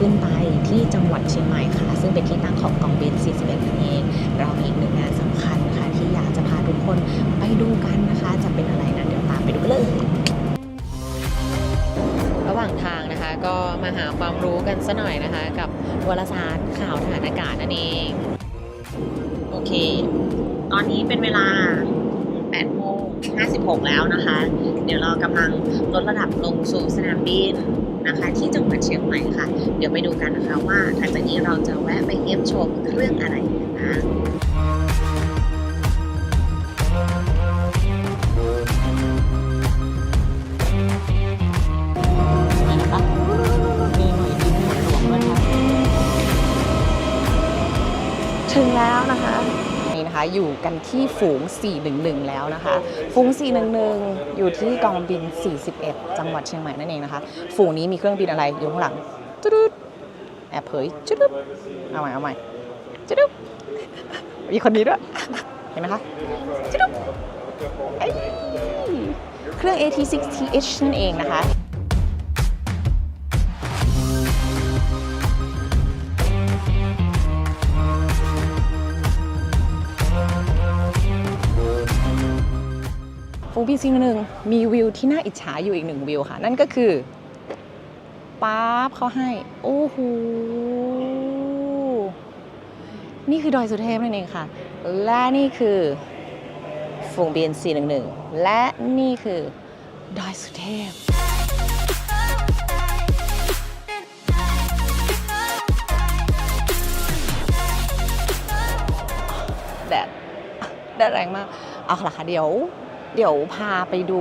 ขึ้นไปที่จังหวัดเชียงใหม่ค่ะ ซึ่งเป็นที่ตั้งของกองบิน 41นั่นเองเรามีอีกหนึ่งงานสำคัญค่ะ ที่อยากจะพาทุกคนไปดูกันนะคะ จะเป็นอะไรนั้นเดี๋ยวตามไปดูกันเลย ระหว่างทางนะคะก็มาหาความรู้กันซะหน่อยนะคะ กับวารสารข่าวทหารอากาศนั่นเอง โอเค ตอนนี้เป็นเวลา8โมง56 แล้วนะคะ เดี๋ยวเรากำลังลดระดับลงสู่สนามบิน นะคะ ที่จังหวัดเชียงใหม่ค่ะ เดี๋ยวไปดูกันนะคะว่าหลังจากนี้เราจะแวะไปเยี่ยมชมเครื่องอะไรกันนะถึงแล้วนะคะ นะคะ อยู่กันที่ฝูง 411 แล้วนะคะ ฝูง 411 อยู่ที่กองบิน 41 จังหวัดเชียงใหม่นั่นเองนะคะ ฝูงนี้มีเครื่องบินอะไรอยู่ข้างหลังจุดแอบเผยจุดเอาใหม่เอาใหม่จุดมีคนนี้ด้วย เห็นไหมคะจุดเครื่อง AT6TH นั่นเองนะคะ ฟูบินซิงหนึ่งมีวิวที่น่าอิจฉาอยู่อีกหนึ่งวิวค่ะ นั่นก็คือป๊าบเขาให้ โอ้โหนี่คือดอยสุเทพนั่นเองค่ะ และนี่คือฟูงบิน411และนี่คือดอยสุเทพแดดแดดแรงมาก เอาละค่ะเดี๋ยว เดี๋ยวพาไปดู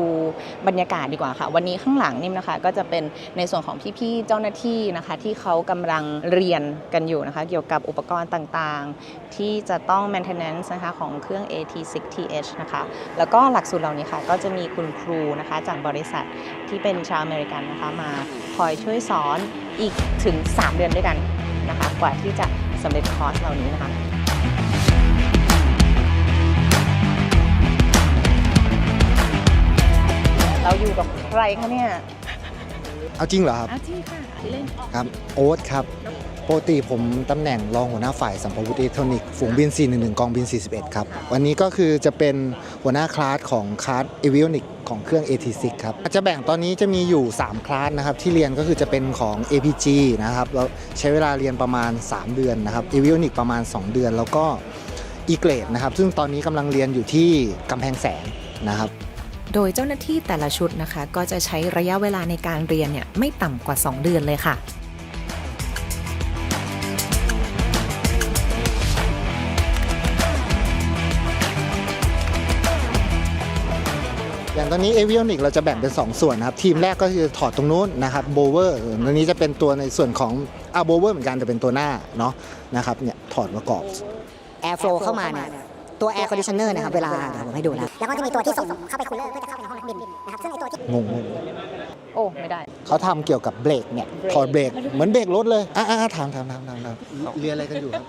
บรรยากาศดีกว่าค่ะ วันนี้ข้างหลังนิ่มนะคะ ก็จะเป็นในส่วนของพี่ๆเจ้าหน้าที่นะคะ ที่เขากำลังเรียนกันอยู่นะคะ เกี่ยวกับอุปกรณ์ต่างๆ ที่จะต้อง maintenance นะคะของเครื่อง AT6TH นะคะ แล้วก็หลักสูตรเหล่านี้ค่ะ ก็จะมีคุณครูนะคะ จากบริษัทที่เป็นชาวอเมริกันนะคะมาคอยช่วยสอนอีกถึง 3 เดือนด้วยกันนะคะ กว่าที่จะสำเร็จคอร์สเหล่านี้นะคะ เราอยู่กับใครคะเนี่ยเอาจริงเหรอครับอาที่ค่ะเล่นครับโอ๊ตครับปกติผมตำแหน่งรองหัวหน้าฝ่ายสัมภาวุธอิเล็กทรอนิกส์ฝูงบิน 411 กองบิน 41 ครับ วันนี้ก็คือจะเป็นหัวหน้าคลาสของคลาสเอวิโอนิกของเครื่อง AT6 ครับจะแบ่งตอนนี้จะมีอยู่ 3 คลาสนะครับ ที่เรียนก็คือจะเป็นของ APG นะครับแล้วใช้เวลาเรียนประมาณ 3 เดือนนะครับเอวิโอนิกประมาณ 2 เดือน แล้วก็อีเกรดนะครับ ซึ่งตอนนี้กำลังเรียนอยู่ที่กำแพงแสนนะครับ โดยเจ้าหน้าที่แต่ละชุดนะคะ ก็จะใช้ระยะเวลาในการเรียนเนี่ยไม่ต่ำกว่า 2 เดือนเลยค่ะอย่างตอนนี้ a v i o n i c เราจะแบ่งเป็น 2 ส่วนนะครับ ทีมแรกก็คือถอดตรงนู้นนะครับโบเวอร์ตัวนี้จะเป็นตัวในส่วนของอาโบเวอร์เหมือนกันแต่เป็นตัวหน้าเนาะนะครับเนี่ยถอดประกอบแอร์โฟลเข้ามาเนี่ย ตัวแอร์คอนดิชเนอร์นะครับ เวลาเดี๋ยวผมให้ดูนะ แล้วก็จะมีตัวที่ส่งเข้าไปคูลเลอร์เพื่อจะเข้าไปในห้องนักบินนะครับซึ่งไอตัวที่งงงโอ้ ไม่ได้ เขาทำเกี่ยวกับเบรกเนี่ยถอดเบรกเหมือนเบรกรถเลย อ่าถามถามถามถามถามเรียนอะไรกันอยู่ครับ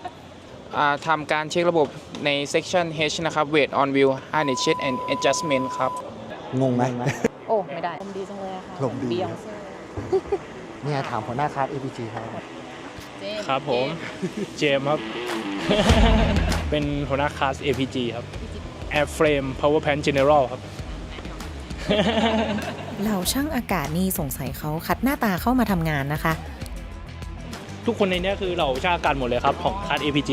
อ่าทำการเช็คระบบใน section H นะครับ weight on wheel harness check and adjustment ครับ งงไหม โอ้ ไม่ได้ลมดีจังเลยอะค่ะลมดี เบียงเซ่เนี่ยถามหัวหน้าคลาส APG ครับ เจมส์ครับผม เจมส์ครับ เป็นหัวหน้าคลาส APG ครับ Airframe Power Plant General ครับ เหล่าช่างอากาศนี่สงสัยเขาคัดหน้าตาเข้ามาทำงานนะคะ ทุกคนในเนี้ยคือเราชาติการหมดเลยครับ ของคลาส APG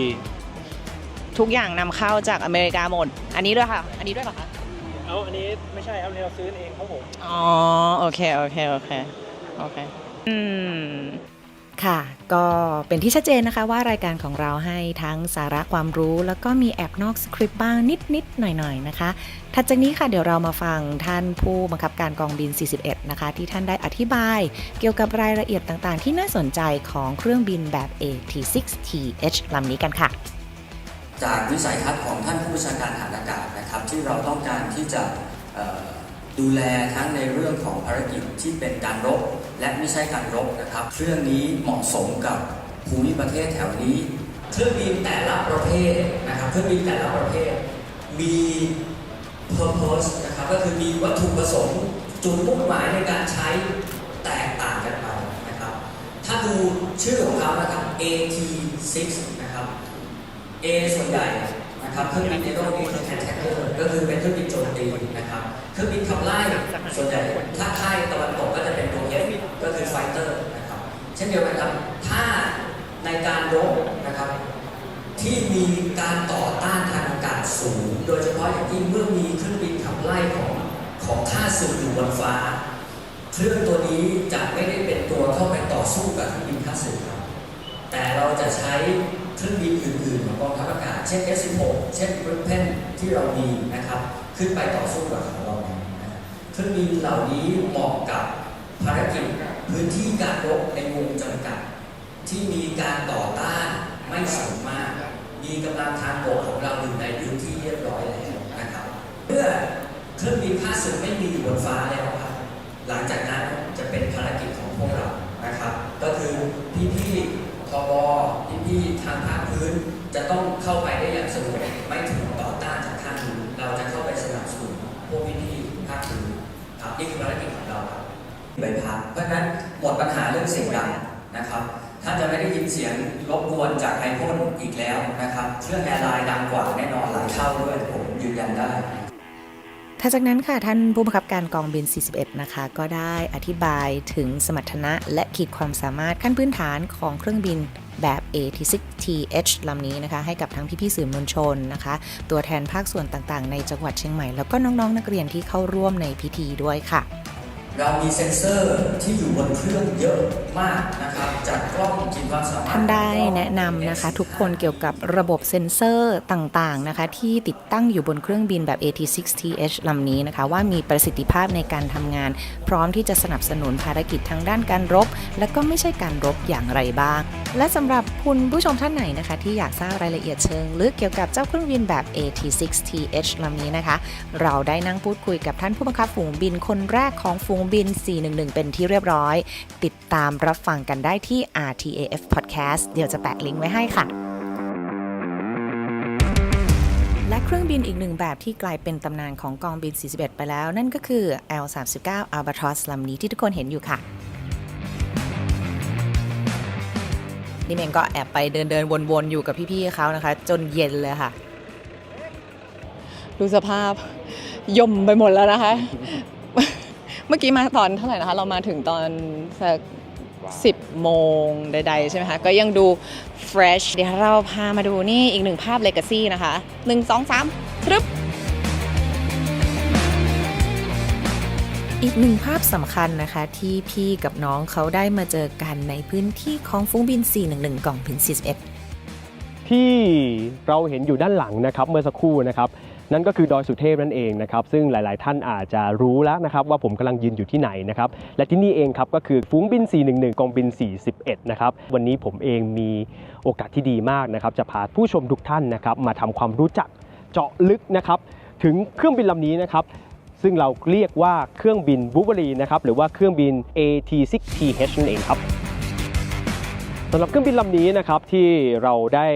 ทุกอย่างนำเข้าจากอเมริกาหมด อันนี้ด้วยค่ะ อันนี้ด้วยเหรอคะ เอาอันนี้ไม่ใช่ครับอันนี้เราซื้อเองครับผม อ๋อ โอเค โอเค โอเค โอเค อืม ค่ะ ก็เป็นที่ชัดเจนนะคะว่ารายการของเราให้ทั้งสาระความรู้ แล้วก็มีแอบนอกสคริปต์บ้างนิด ๆ หน่อย ๆ นะคะ ถัดจากนี้ค่ะเดี๋ยวเรามาฟังท่านผู้บังคับการกองบิน 41 นะคะ ที่ท่านได้อธิบายเกี่ยวกับรายละเอียดต่างๆ ที่น่าสนใจของเครื่องบินแบบ AT6TH ลำนี้กันค่ะ จากวิสัยทัศน์ของท่านผู้บัญชาการฐานอากาศนะครับ ที่เราต้องการที่จะ ดูแลทั้งในเรื่องของภารกิจที่เป็นการรบ และไม่ใช่การรบนะครับ เครื่องนี้เหมาะสมกับภูมิประเทศแถวนี้ เครื่องบินแต่ละประเภทนะครับเครื่องบินแต่ละประเภทมี purpose นะครับก็คือมีวัตถุประสงค์จุดมุ่งหมายในการใช้แตกต่างกันไปนะครับ ถ้าดูชื่อของเขานะครับ AT6 นะครับ A ส่วนใหญ่นะครับเครื่องบินในโลกนี้คือ attacker ก็คือเป็นเครื่องบินโจมตีนะครับ ครื่องบินขับไล่ส่วนใหญ่ถ้าค่ายตะวันตกก็จะเป็นตัว F ก็คือ fighter นะครับเช่นเดียวกันครับ ถ้าในการรบนะครับที่มีการต่อต้านทางอากาศสูง โดยเฉพาะอย่างยิ่งเมื่อมีเครื่องบินขับไล่ของของข้าศึกอยู่บนฟ้า เครื่องตัวนี้จะไม่ได้เป็นตัวเข้าไปต่อสู้กับเครื่องบินข้าศึกครับแต่เราจะใช้เครื่องบินอื่นๆของกองทัพอากาศ เช่น F-16 เช่น Gripen ที่เรามีนะครับ ขึ้นไปต่อสู้กับของเรานะครับเครื่องบินเหล่านี้เหมาะกับภารกิจพื้นที่การรบในวงจำกัด ที่มีการต่อต้านไม่สูงมาก มีกำลังทางบกของเราอยู่ในพื้นที่เรียบร้อยแล้วนะครับเมื่อเครื่องบินข้าศึกไม่มีอยู่บนฟ้าแล้วครับหลังจากนั้นจะเป็นภารกิจของพวกเรานะครับ ก็คือพี่ๆทบพี่ๆทางภาคพื้นจะต้องเข้าไปได้อย่างสงบ ใบพัดเพราะฉะนั้นหมดปัญหาเรื่องเสียงดังนะครับถ้านจะไม่ได้ยินเสียงรบกวนจากไอพ่นอีกแล้วนะครับเครื่องแอร์ไลน์ดังกว่าแน่นอนหลายเท่าด้วยผมยืนยันได้ถัดจากนั้นค่ะท่านผู้บังคับการกองบิน 41 นะคะ ก็ได้อธิบายถึงสมรรถนะและขีดความสามารถขั้นพื้นฐานของเครื่องบินแบบ AT6TH ลำนี้นะคะ ให้กับทั้งพี่ๆสื่อมวลชนนะคะ ตัวแทนภาคส่วนต่างๆ ในจังหวัดเชียงใหม่ แล้วก็น้องๆ นักเรียนที่เข้าร่วมในพิธีด้วยค่ะ เรามีเซ็นเซอร์ที่อยู่บนเครื่องเยอะมากนะครับจากกล้องขีดความสามารถท่านได้แนะนำนะคะ ทุกคนเกี่ยวกับระบบเซ็นเซอร์ต่างๆนะคะ ที่ติดตั้งอยู่บนเครื่องบินแบบ AT6TH ลำนี้นะคะ ว่ามีประสิทธิภาพในการทำงาน พร้อมที่จะสนับสนุนภารกิจทางด้านการรบ และก็ไม่ใช่การรบอย่างไรบ้าง และสำหรับคุณผู้ชมท่านไหนนะคะ ที่อยากทราบรายละเอียดเชิงลึกเกี่ยวกับเจ้าเครื่องบินแบบ AT6TH ลำนี้นะคะ เราได้นั่งพูดคุยกับท่านผู้บังคับฝูงบินคนแรกของฝูงบิน 411 เป็นที่เรียบร้อย ติดตามรับฟังกันได้ที่ RTAF Podcast เดี๋ยวจะแปะลิงก์ไว้ให้ค่ะและเครื่องบินอีกหนึ่งแบบที่กลายเป็นตำนานของกองบิน 41 ไปแล้ว นั่นก็คือ L39 Albatross ลำนี้ที่ทุกคนเห็นอยู่ค่ะนี่เมงก็แอบไปเดินเดินวนๆ อยู่กับพี่ๆเขานะคะ จนเย็นเลยค่ะ ดูสภาพย่มไปหมดแล้วนะคะ เมื่อกี้มาตอนเท่าไหร่นะคะ เรามาถึงตอนสักสิบโมงใดๆ ใช่ไหมคะ ก็ยังดู fresh เดี๋ยวเราพามาดูนี่อีกหนึ่งภาพ legacy นะคะหนึ่งสองสามทรึบอีกหนึ่งภาพสำคัญนะคะที่พี่กับน้องเขาได้มาเจอกันในพื้นที่ของฟุ้งบิน 411 กล่องบิน41 ที่เราเห็นอยู่ด้านหลังนะครับเมื่อสักครู่นะครับ นั่นก็คือดอยสุเทพนั่นเองนะครับซึ่งหลาย ๆ ท่านอาจจะรู้แล้วนะครับว่าผมกำลังยืนอยู่ที่ไหนนะครับและที่นี่เองครับก็คือฝูงบิน 411 กองบิน 41 นะครับวันนี้ผมเองมีโอกาสที่ดีมากนะครับจะพาผู้ชมทุกท่านนะครับมาทำความรู้จักเจาะลึกนะครับถึงเครื่องบินลำนี้นะครับซึ่งเราเรียกว่าเครื่องบินบูเบอรีนะครับหรือว่าเครื่องบิน AT6TH นั่นเองครับ สำหรับเครื่องบินลำนี้นะครับที่เราได้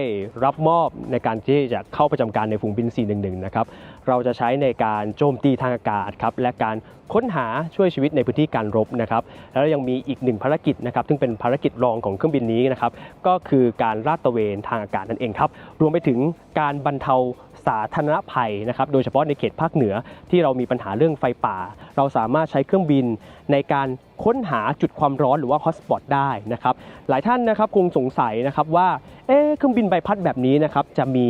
รับมอบในการที่จะเข้าประจำการในฝูงบิน 411 นะครับเราจะใช้ในการโจมตีทางอากาศครับและการค้นหาช่วยชีวิตในพื้นที่การรบนะครับแล้วยังมีอีกหนึ่งภารกิจนะครับซึ่งเป็นภารกิจรองของเครื่องบินนี้นะครับก็คือการลาดตระเวนทางอากาศนั่นเองครับรวมไปถึงการบรรเทา สาธารณภัยนะครับโดยเฉพาะในเขตภาคเหนือที่เรามีปัญหาเรื่องไฟป่า เราสามารถใช้เครื่องบินในการค้นหาจุดความร้อนหรือว่าฮอตสปอตได้นะครับหลายท่านนะครับคงสงสัยนะครับว่าเอ๊เครื่องบินใบพัดแบบนี้นะครับจะมี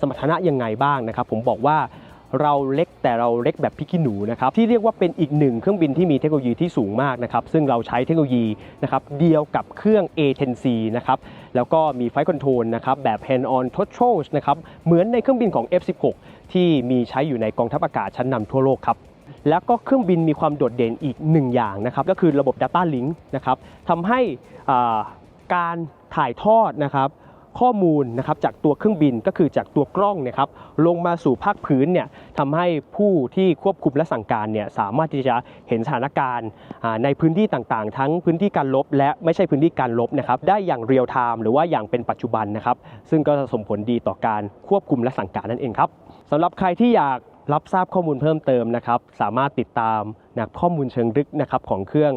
สมรรถนะยังไงบ้างนะครับ ผมบอกว่า เราเล็กแต่เราเล็กแบบพิกขี้หนูนะครับที่เรียกว่าเป็นอีกหนึ่งเครื่องบินที่มีเทคโนโลยีที่สูงมากนะครับซึ่งเราใช้เทคโนโลยีนะครับเดียวกับเครื่อง A10C นะครับแล้วก็มีไฟคอนโทรลนะครับแบบ hand on controls นะครับเหมือนในเครื่องบินของ F16 ที่มีใช้อยู่ในกองทัพอากาศชั้นนำทั่วโลกครับแล้วก็เครื่องบินมีความโดดเด่นอีกหนึ่งอย่างนะครับก็คือระบบ Data Link นะครับทำให้การถ่ายทอดนะครับ ข้อมูลนะครับจากตัวเครื่องบินก็คือจากตัวกล้องนะครับลงมาสู่ภาคพื้นเนี่ยทำให้ผู้ที่ควบคุมและสั่งการเนี่ยสามารถที่จะเห็นสถานการณ์ในพื้นที่ต่างๆ ทั้งพื้นที่การลบ และไม่ใช่พื้นที่การลบนะครับได้อย่างเรียลไทม์หรือว่าอย่างเป็นปัจจุบันนะครับซึ่งก็จะส่งผลดีต่อการควบคุมและสั่งการนั่นเองครับสำหรับใครที่อยาก รับทราบข้อมูลเพิ่มเติมนะครับ สามารถติดตามนะข้อมูลเชิงลึกนะครับของเครื่อง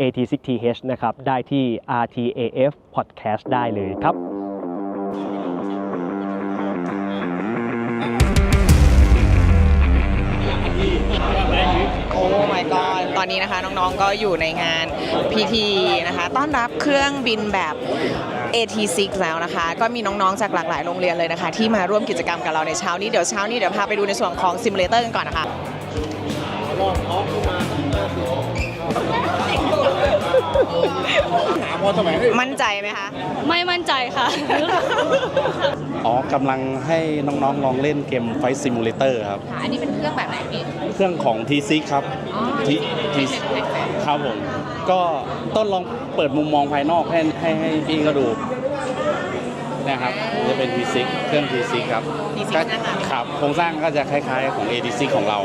AT6TH นะครับ ได้ที่ RTAF Podcast ได้เลยครับโอ้ my god ตอนนี้นะคะน้องๆก็อยู่ในงานพิธีนะคะ ต้อนรับเครื่องบินแบบ AT6 แล้วนะคะ ก็มีน้องๆจากหลากหลายโรงเรียนเลยนะคะ ที่มาร่วมกิจกรรมกับเราในเช้านี้เดี๋ยวเช้านี้เดี๋ยวพาไปดูในส่วนของซิมูเลเตอร์กันก่อนนะคะ นใจไหมคะ ไม่มั่นใจค่ะ อ๋อกำลังให้น้องๆลองเล่นเกมไฟซิมูเลเตอร์ครับ อันนี้เป็นเครื่องแบบไหนพี่ เครื่องของ T6 ครับ T T ครับผมก็ต้นลองเปิดมุมมองภายนอกให้ให้ให้พี่ก็ดูนะครับจะเป็น T6 เครื่อง T6 ครับ T6 ก็หน้าตาเป็นไงครับ โครงสร้างก็จะคล้ายๆของ AT6 ของเรา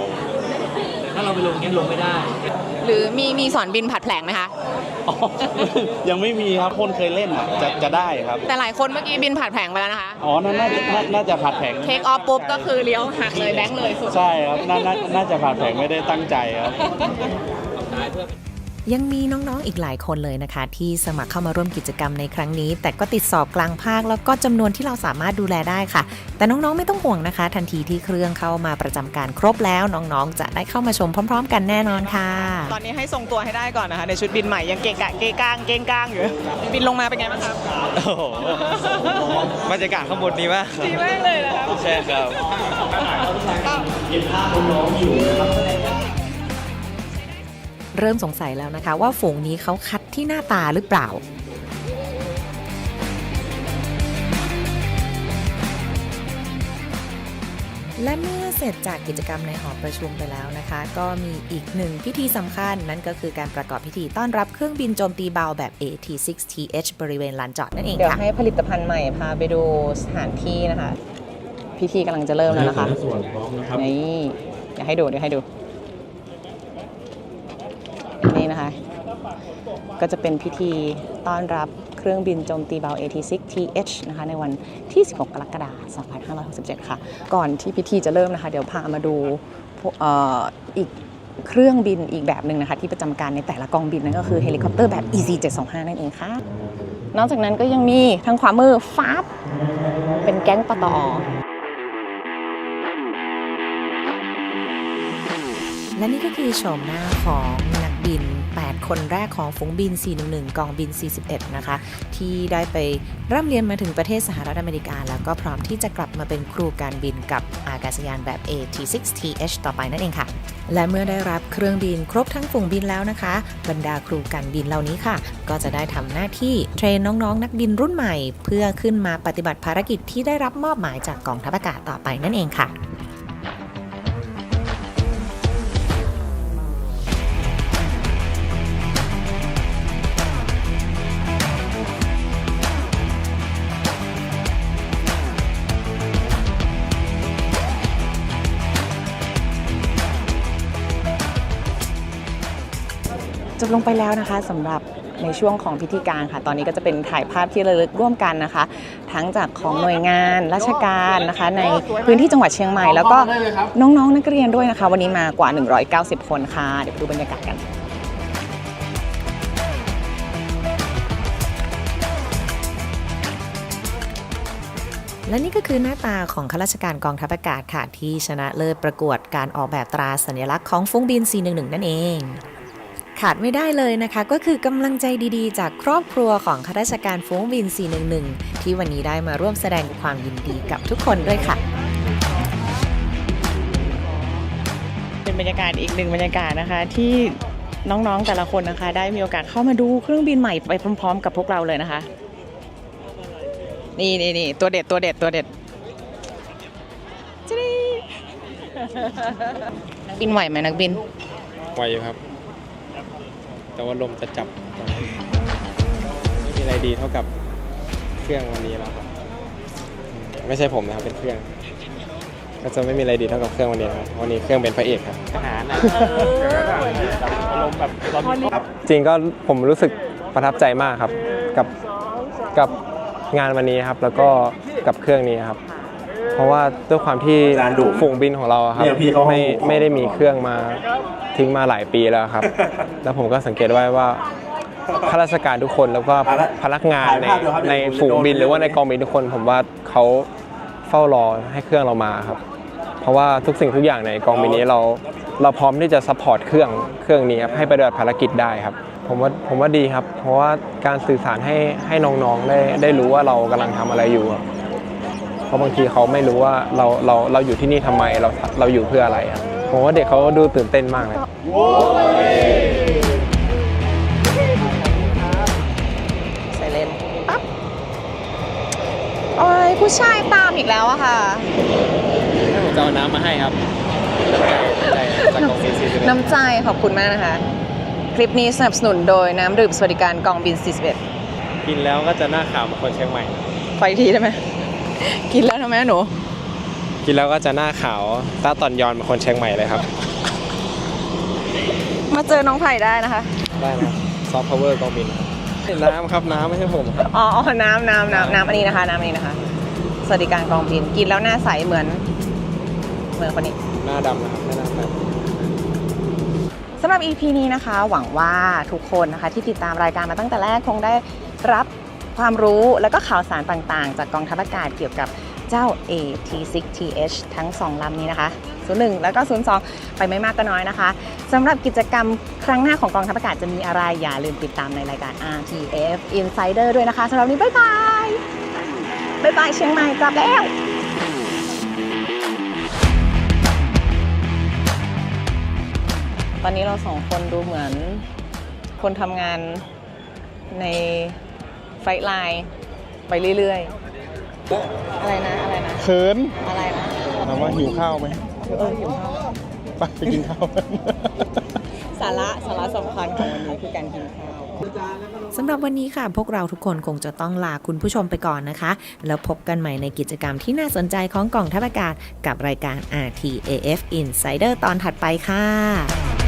ถ้าเราไปลงเงี้ยลงไม่ได้ หรือมีมีสอนบินผัดแผลงไหมคะ อ๋อยังไม่มีครับคนเคยเล่นอะจะจะได้ครับ แต่หลายคนเมื่อกี้บินผัดแผลงไปแล้วนะคะ อ๋อน่าน่าจะน่าน่าจะผัดแผงเทคออฟปุ๊บก็คือเลี้ยวหักเลยแบงค์เลยสุด ใช่ครับน่าน่าน่าจะผัดแผงไม่ได้ตั้งใจครับยั งมีน้องๆอีกหลายคนเลยนะคะ ที่สมัครเข้ามาร่วมกิจกรรมในครั้งนี้ แต่ก็ติดสอบกลางภาค แล้วก็จำนวนที่เราสามารถดูแลได้ค่ะ แต่น้องๆไม่ต้องห่วงนะคะ ทันทีที่เครื่องเข้ามาประจำการครบแล้วน้องๆ จะได้เข้ามาชมพร้อม ๆ กันแน่นอนค่ะ ตอนนี้ให้ทรงตัวให้ได้ก่อนนะคะในชุดบินใหม่ยังเกะกะเกะก้างเกงก้างอยู่บินลงมาเป็นไงบ้างครับโอ้โหบรรยากาศข้างบนดีมากดีมากเลยนะครับใช่ครับ เริ่มสงสัยแล้วนะคะ ว่าฝูงนี้เขาคัดที่หน้าตาหรือเปล่า และเมื่อเสร็จจากกิจกรรมในหอประชุมไปแล้วนะคะ ก็มีอีกหนึ่งพิธีสำคัญ นั่นก็คือการประกอบพิธีต้อนรับเครื่องบินโจมตีเบาแบบ AT6TH บริเวณลานจอดนั่นเองเดี๋ยวค่ะให้ผลิตภัณฑ์ใหม่พาไปดูสถานที่นะคะ พิธีกำลังจะเริ่มแล้วนะคะนี่ เดี๋ยวให้ดูเดี๋ยวให้ดู นี่นะคะ ก็จะเป็นพิธีต้อนรับเครื่องบินโจมตีเบา AT6TH นะคะในวันที่ 16 กรกฎาคม 2567 ค่ะ ก่อนที่พิธีจะเริ่มนะคะ เดี๋ยวพามาดูอ่ออีกเครื่องบินอีกแบบหนึ่งนะคะ ที่ประจำการในแต่ละกองบินนั่นก็คือเฮลิคอปเตอร์แบบ EC725 นั่นเองค่ะ นอกจากนั้นก็ยังมีทางขวามือฟาบเป็นแก๊งปตอและนี่ก็คือโฉมหน้าของนักบิน 8 คนแรกของฝูงบิน 411 กองบิน 41 นะคะ ที่ได้ไปร่ำเรียนมาถึงประเทศสหรัฐอเมริกา แล้วก็พร้อมที่จะกลับมาเป็นครูการบินกับอากาศยานแบบ AT6TH ต่อไปนั่นเองค่ะ และเมื่อได้รับเครื่องบินครบทั้งฝูงบินแล้วนะคะ บรรดาครูการบินเหล่านี้ค่ะ ก็จะได้ทำหน้าที่เทรนน้องๆนักบินรุ่นใหม่ เพื่อขึ้นมาปฏิบัติภารกิจที่ได้รับมอบหมายจากกองทัพอากาศต่อไปนั่นเองค่ะ บลงไปแล้วนะคะสำหรับในช่วงของพิธีการค่ะ ตอนนี้ก็จะเป็นถ่ายภาพที่ระลึกร่วมกันนะคะ ทั้งจากของหน่วยงานราชการนะคะ ในพื้นที่จังหวัดเชียงใหม่ แล้วก็น้องๆนักเรียนด้วยนะคะ วันนี้มากว่า 190 คนค่ะ เดี๋ยวดูบรรยากาศกันและนี่ก็คือหน้าตาของข้าราชการกองทัพอากาศค่ะ ที่ชนะเลิศประกวดการออกแบบตราสัญลักษณ์ของฟุ้งบิน 411 นั่นเอง ขาดไม่ได้เลยนะคะ ก็คือกำลังใจดีๆ จากครอบครัวของข้าราชการฟุ้งบิน 411 ที่วันนี้ได้มาร่วมแสดงความยินดีกับทุกคนด้วยค่ะ เป็นบรรยากาศอีกหนึ่งบรรยากาศนะคะที่น้องๆแต่ละคนนะคะ ได้มีโอกาสเข้ามาดูเครื่องบินใหม่ไปพร้อมๆ กับพวกเราเลยนะคะ นี่นี่นี่ตัวเด็ดตัวเด็ดตัวเด็ดจิ๊ดนักบินไหวไหมนักบินไวอยู่ครับ แต่ว่าลมจะจับตอนนี้ไม่มีอะไรดีเท่ากับเครื่องวันนี้แล้วครับอืมไม่ใช่ผมนะครับเป็นเครื่อง ก็จะไม่มีอะไรดีเท่ากับเครื่องวันนี้นะครับวันนี้เครื่องเป็นพระเอกครับทหารนะอารมณ์แบบร้อนจริงก็ผมรู้สึกประทับใจมากครับ กับกับงานวันนี้ครับ แล้วก็กับเครื่องนี้ครับ เพราะว่าด้วยความที่ฝูงบินของเราอะครับไม่ไม่ได้มีเครื่องมาทิ้งมาหลายปีแล้วครับ แล้วผมก็สังเกตไว้ว่าข้าราชการทุกคนแล้วก็พนักงานในในฝูงบินหรือว่าในกองบินทุกคน ผมว่าเขาเฝ้ารอให้เครื่องเรามาครับ เพราะว่าทุกสิ่งทุกอย่างในกองบินนี้เราเราพร้อมที่จะซัพพอร์ตเครื่องเครื่องนี้ครับให้ปฏิบัติภารกิจได้ครับผมว่าผมว่าดีครับ เพราะว่าการสื่อสารให้ให้น้องๆได้ได้รู้ว่าเรากำลังทำอะไรอยู่ครับเพ ราะบางทีเขาไม่รู้ว่าเราเราเราอยู่ที่นี่ทำไมเราเราอยู่เพื่ออะไรครับผมว่าเด็กเขาดูตื่นเต้นมากเลยใส่เลนปั๊บโอ้ยผู้ชายตามอีกแล้วอะค่ะจะเอาน้ำมาให้ครับจากกองบินสี่สิบน้ำใจขอบคุณมากนะคะ คลิปนี้สนับสนุนโดยน้ำดื่มสวัสดิการกองบิน 41 กินแล้วก็จะหน้าขาวเหมือนคนเชียงใหม่ขออีกทีได้ไหม กินแล้วทำไมหนู กินแล้วก็จะหน้าขาวตาตอนยอนเหมือนคนเชียงใหม่เลยครับ มาเจอน้องไผ่ได้นะคะ ได้นะซอฟต์พาวเวอร์กองบินน้ำครับน้ำไม่ใช่ผมครับอ๋ออ๋อน้ำน้ำน้ำน้ำอันนี้นะคะน้ำอันนี้นะคะ สวัสดิการกองบิน กินแล้วหน้าใสเหมือน เหมือนคนนี้ หน้าดำนะครับไม่หน้าดำสำหรับ EP นี้นะคะ หวังว่าทุกคนนะคะที่ติดตามรายการมาตั้งแต่แรกคงได้รับ ความรู้แล้วก็ข่าวสารต่างๆ จากกองทัพอากาศเกี่ยวกับเจ้า AT6TH ทั้ง 2 ลำนี้นะคะ 01 แล้วก็ 02 ไปไม่มากก็น้อยนะคะสำหรับกิจกรรมครั้งหน้าของกองทัพอากาศจะมีอะไร อย่าลืมติดตามในรายการ RTF Insider ด้วยนะคะสำหรับนนี้ บ๊ายบาย บ๊ายบายเชียงใหม่กลับแล้วตอนนี้เราสองคนดูเหมือนคนทำงานใน ไฟล์ไลน์ไปเรื่อยๆ อะไรนะ อะไรนะ เขินอะไรนะ ถามว่าหิวข้าวไหมเออหิวข้าวไปไปกินข้าวสาระสาระสำคัญของวันนี้คือการกินข้าว สำหรับวันนี้ค่ะ พวกเราทุกคนคงจะต้องลาคุณผู้ชมไปก่อนนะคะ แล้วพบกันใหม่ในกิจกรรมที่น่าสนใจของกองทัพอากาศ กับรายการ RTAF Insider ตอนถัดไปค่ะ